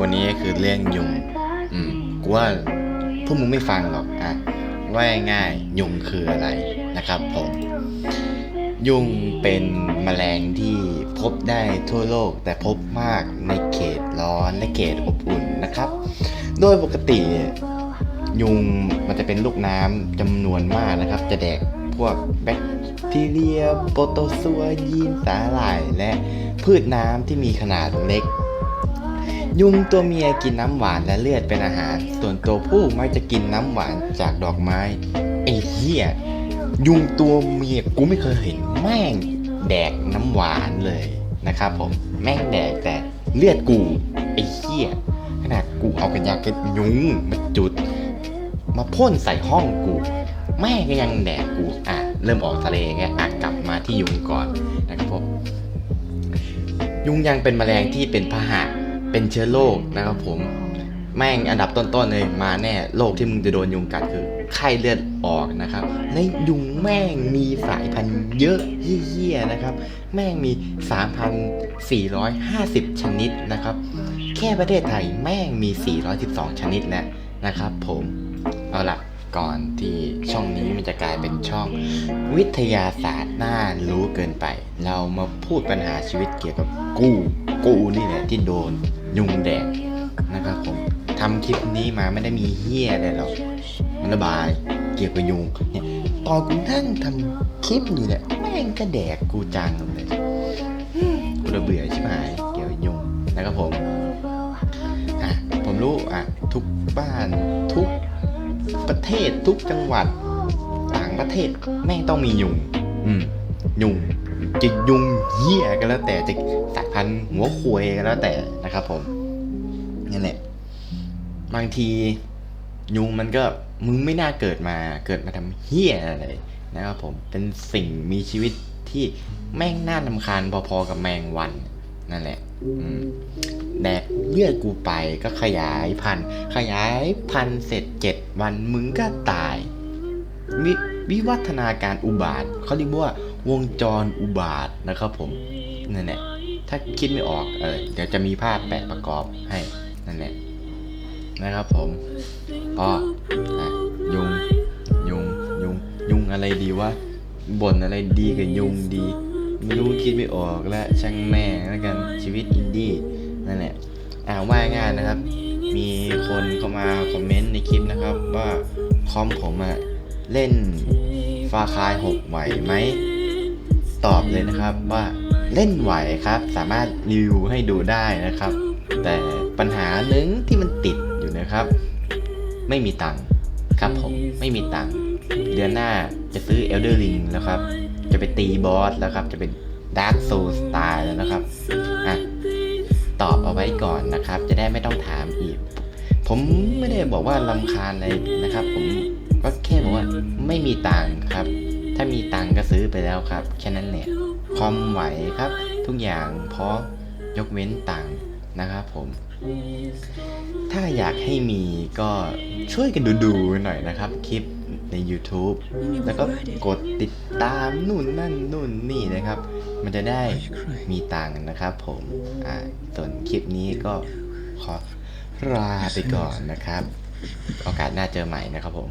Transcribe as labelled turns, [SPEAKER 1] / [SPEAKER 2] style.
[SPEAKER 1] วันนี้คือเรื่องยุง อืมกูว่าพวกมึงไม่ฟังหรอกอะว่าง่ายยุงคืออะไรนะครับผม ยุงเป็นแมลงที่พบได้ทั่วโลกแต่พบมากในเขตร้อนและเขตอบอุ่นนะครับ โดยปกติ ยุงมันจะเป็นลูกน้ำจำนวนมากนะครับ จะแดกพวกแบคทีเรีย โปรโตซัวยีนสาหร่าย และพืชน้ำที่มีขนาดเล็ก ยุงตัวเมียกินน้ำหวานและเลือดเป็นอาหาร ส่วนตัวผู้มักจะกินน้ำหวานจากดอกไม้ไอ้เหี้ยยุงตัวเมียกูไม่เคยเห็นแม่งแดกน้ำหวานเลยนะครับผมแม่งแดกแต่เลือดกูไอ้เหี้ยขนาดกูเอากันยากันยุงมาจุด มาพ่นใส่ห้องกู แม่ก็ยังแดกกูอะเริ่มออกทะเลไงอะกลับมาที่ยุงก่อนนะครับผมยุงยังเป็นแมลงที่เป็นพาหะ เป็นเชื้อโรคนะครับผม แม่งอันดับต้นๆเลยมาแน่โรคที่มึงจะโดนยุงกัดคือไข้เลือดออกนะครับและยุงแม่งมีสายพันธุ์เยอะเยี่ยๆนะครับ แม่งมี 3,450 ชนิดนะครับ แค่ประเทศไทยแม่งมี 412 ชนิดแล้วนะครับ ผมเอาละก่อนที่ช่องนี้มันจะกลายเป็นช่อง วิทยาศาสตร์น่ารู้เกินไป เรามาพูดปัญหาชีวิตเกี่ยวกับกู กูนี่แหละที่โดน ยุงแดกนะครับผมทำคลิปนี้มาไม่ได้มีเฮี้ยอะไรหรอกมันระบายเกี่ยวกับยุงเนี่ยตอนกูนั่งทำคลิปอยู่เนี่ยแม่งก็แดกกูจังเลยกูระเบื่อใช่ไหมเกี่ยวกับยุงนะครับผมอะผมรู้อะทุกบ้านทุกประเทศทุกจังหวัดต่างประเทศแม่งต้องมียุง อืมยุงจะยุงเหี้ยก็แล้วแต่จะสาย พันหัวควยก็แล้วแต่นะครับ ผมนี่แหละบางทียุงมันก็มึงไม่น่าเกิดมาเกิดมาทำเฮี้ยอะไรนะครับผมเป็นสิ่งมีชีวิตที่แม่งน่าลำคาญพอๆกับแมงวันนั่นแหละแดกเลือดกูไปก็ขยายพันธุ์ขยายพันธุ์เสร็จเจ็ดวันมึงก็ตายวิวิวัฒนาการอุบาทเขาเรียกว่าวงจรอุบาทนะครับผมนั่นแหละ ถ้าคิดไม่ออกเออเดี๋ยวจะมีภาพแปะประกอบให้นั่นแหละนะครับผมก็อะยุงยุงยุงยุงอะไรดีวะบ่นอะไรดีกับยุงดีไม่รู้คิดไม่ออกแล้วช่างแม่แล้วกันชีวิตอินดี้นั่นแหละอ่าว่าง่ายนะครับ มีคนเข้ามาคอมเมนต์ในคลิปนะครับว่าคอมผมอะเล่นฟาคายหกไหวไหม ตอบเลยนะครับว่าเล่นไหวครับ สามารถรีวิวให้ดูได้นะครับ แต่ปัญหาหนึ่งที่มันติดอยู่นะครับ ไม่มีตังค์ครับผมไม่มีตังค์เดือนหน้าจะซื้อ Elder Ring แล้วครับ จะไปตีบอสแล้วครับ จะเป็น Dark Soul Style แล้วนะครับอะตอบเอาไว้ก่อนนะครับ จะได้ไม่ต้องถามอีก ผมไม่ได้บอกว่าลำคาญอะไรนะครับ ผมก็แค่บอกว่าไม่มีตังค์ครับ ถ้ามีตังก็ซื้อไปแล้วครับ แค่นั้นแหละคอมไหวครับ ทุกอย่างพร้อมยกเว้นตังนะครับผม ถ้าอยากให้มีก็ช่วยกันดูดูหน่อยนะครับ คลิปใน YouTube แล้วก็กดติดตามนู่นนั่นนู่นนี่นะครับ มันจะได้มีตังนะครับผมอ่าส่วนคลิปนี้ก็ขอลาไปก่อนนะครับ โอกาสหน้าเจอใหม่นะครับผม